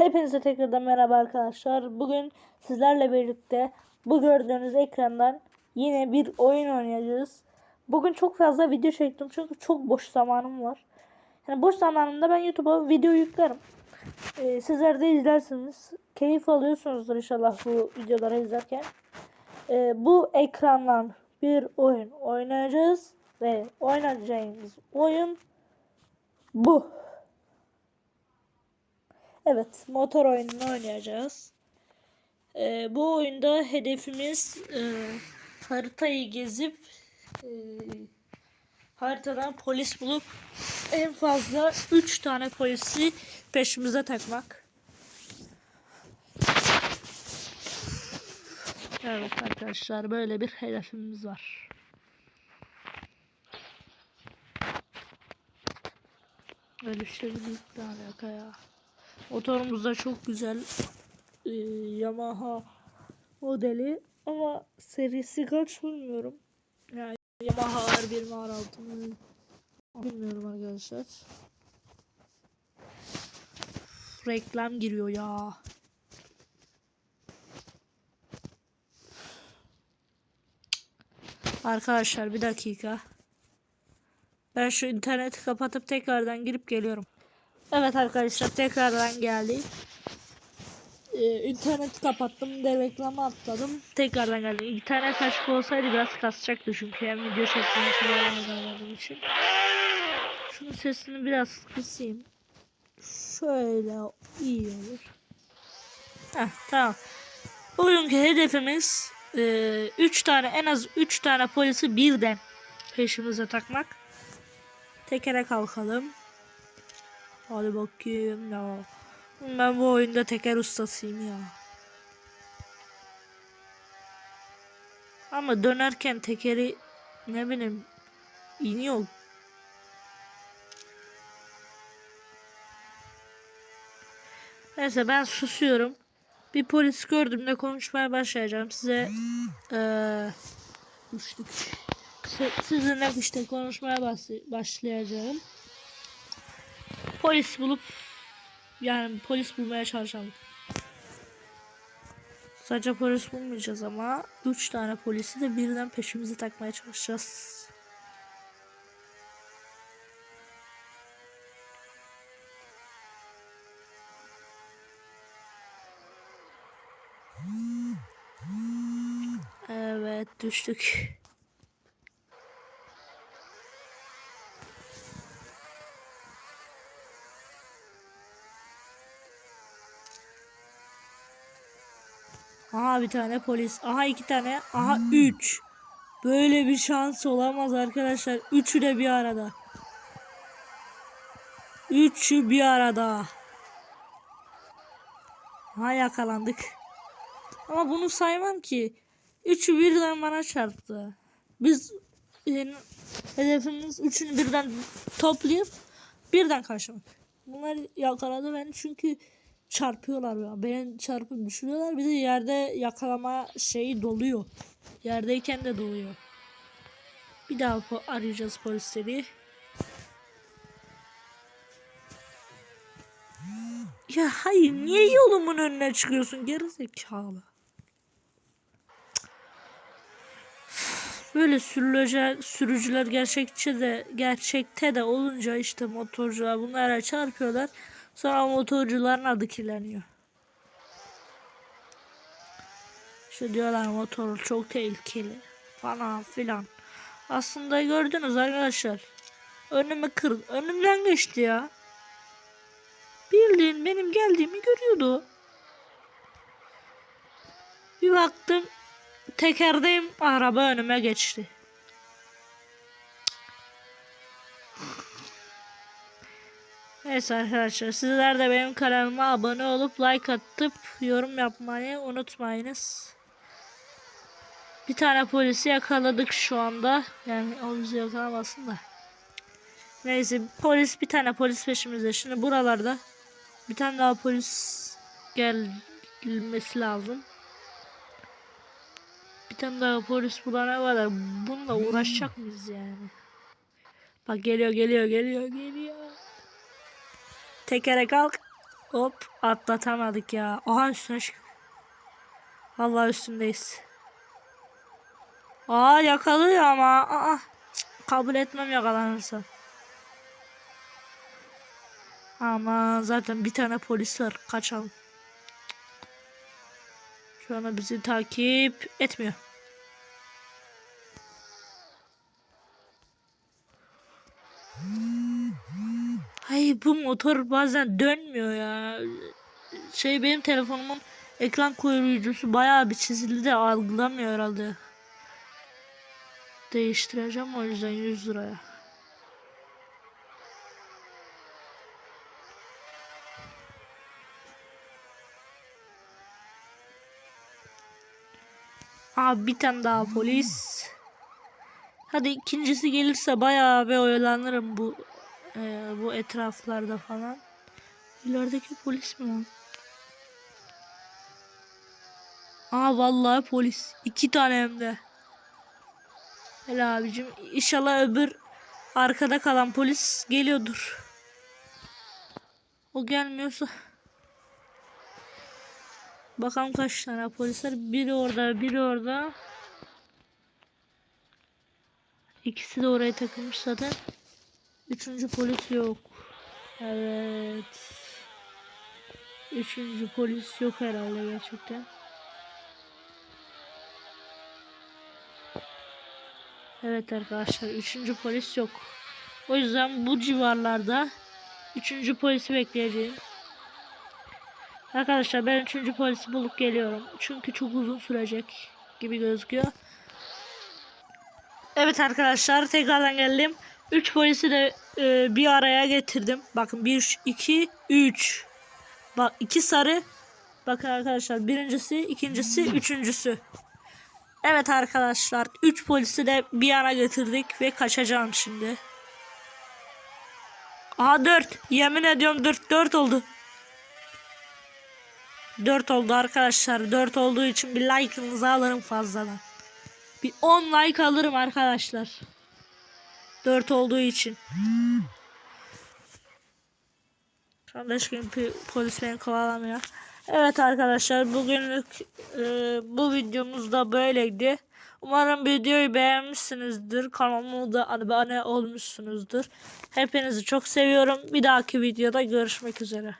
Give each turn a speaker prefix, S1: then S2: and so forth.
S1: Hepinize tekrardan merhaba arkadaşlar. Bugün sizlerle birlikte bu gördüğünüz ekrandan yine bir oyun oynayacağız. Bugün çok fazla video çektim çünkü çok boş zamanım var. Yani boş zamanımda ben YouTube'a video yüklerim. Ee, sizler de izlersiniz. Keyif alıyorsunuzdur inşallah bu videoları izlerken. Ee, bu ekrandan bir oyun oynayacağız ve oynayacağımız oyun bu. Evet, motor oyununu oynayacağız. Ee, bu oyunda hedefimiz e, haritayı gezip e, haritadan polis bulup en fazla 3 tane polisi peşimize takmak. Evet arkadaşlar böyle bir hedefimiz var. Öyle şey değil ne alaka ya. Motorumuz da çok güzel. Ee, Yamaha modeli ama serisi kaç bilmiyorum. Yani Yamaha R1 mi R6 mı bilmiyorum arkadaşlar. Reklam giriyor ya. Arkadaşlar bir dakika. Ben şu interneti kapatıp tekrardan girip geliyorum. Evet arkadaşlar tekrardan geldik. Ee, interneti kapattım de reklamı atladım. Tekrardan geldim. İnternet açık olsaydı biraz kasacaktı çünkü hem video için ayarladığım için. Şunun sesini biraz kısayım. Şöyle iyi olur. Heh, tamam. Bugünkü hedefimiz 3 tane en az 3 tane polisi birden peşimize takmak. Tekere kalkalım. Hadi bakayım ya. Ben bu oyunda teker ustasıyım ya. Ama dönerken tekeri ne bileyim iniyor. Neyse ben susuyorum. Bir polis gördüğümde konuşmaya başlayacağım. Size. Si- Sizinle işte konuşmaya başlayacağım. Polis bulup yani polis bulmaya çalışalım. Sadece polis bulmayacağız ama 3 tane polisi de birden peşimize takmaya çalışacağız. Evet düştük. Aha bir tane polis. Aha iki tane. Aha üç. Böyle bir şans olamaz arkadaşlar. Üçü de bir arada. Üçü bir arada. Ha yakalandık. Ama bunu saymam ki. Üçü birden bana çarptı. Biz yani, hedefimiz üçünü birden toplayıp birden kaçmak. Bunlar yakaladı beni çünkü çarpıyorlar ya. Beni çarpıp düşürüyorlar. Bir de yerde yakalama şeyi doluyor. Yerdeyken de doluyor. Bir daha po- arayacağız polisleri. Ya hayır niye yolumun önüne çıkıyorsun geri zekalı. Böyle sürücüler, sürücüler gerçekçi de gerçekte de olunca işte motorcular bunlara çarpıyorlar. Sonra motorcuların adı kirleniyor. İşte diyorlar motor çok tehlikeli falan filan. Aslında gördünüz arkadaşlar. Önümü kırdı. Önümden geçti ya. Bildiğin benim geldiğimi görüyordu. Bir baktım tekerdeyim araba önüme geçti. Neyse arkadaşlar sizler de benim kanalıma abone olup like atıp yorum yapmayı unutmayınız. Bir tane polisi yakaladık şu anda. Yani o bizi yakalamasın da. Neyse polis bir tane polis peşimizde. Şimdi buralarda bir tane daha polis gelmesi lazım. Bir tane daha polis bulana kadar bununla uğraşacak mıyız yani? Bak geliyor geliyor geliyor geliyor. Tekere kalk. Hop atlatamadık ya. Aha üstüne çık. Vallahi üstündeyiz. Aa yakalıyor ama. Aa, kabul etmem yakalanırsa. Ama zaten bir tane polis var. Kaçalım. Şu anda bizi takip etmiyor. Ay bu motor bazen dönmüyor ya. Şey benim telefonumun ekran koruyucusu bayağı bir çizili de algılamıyor herhalde. Değiştireceğim o yüzden 100 liraya. Aa bir tane daha polis. Hadi ikincisi gelirse bayağı bir oyalanırım bu e, bu etraflarda falan. İlerideki polis mi lan? Aa vallahi polis. iki tane hem de. Hele abicim inşallah öbür arkada kalan polis geliyordur. O gelmiyorsa Bakalım kaç tane polisler. Biri orada, biri orada. İkisi de oraya takılmış zaten. Üçüncü polis yok. Evet. Üçüncü polis yok herhalde gerçekten. Evet arkadaşlar üçüncü polis yok. O yüzden bu civarlarda üçüncü polisi bekleyeceğim. Arkadaşlar ben üçüncü polisi bulup geliyorum. Çünkü çok uzun sürecek gibi gözüküyor. Evet arkadaşlar tekrardan geldim. 3 polisi de e, bir araya getirdim. Bakın 1, 2, 3. Bak iki sarı. Bakın arkadaşlar birincisi, ikincisi, üçüncüsü. Evet arkadaşlar 3 polisi de bir ara getirdik ve kaçacağım şimdi. Aha 4. Yemin ediyorum 4 4 oldu. 4 oldu arkadaşlar. 4 olduğu için bir like'ınızı alırım fazladan. Bir 10 like alırım arkadaşlar. 4 olduğu için. Hiç kim polis beni kovalamıyor. Evet arkadaşlar bugünlük e, bu videomuz da böyleydi. Umarım videoyu beğenmişsinizdir. Kanalıma da abone olmuşsunuzdur. Hepinizi çok seviyorum. Bir dahaki videoda görüşmek üzere.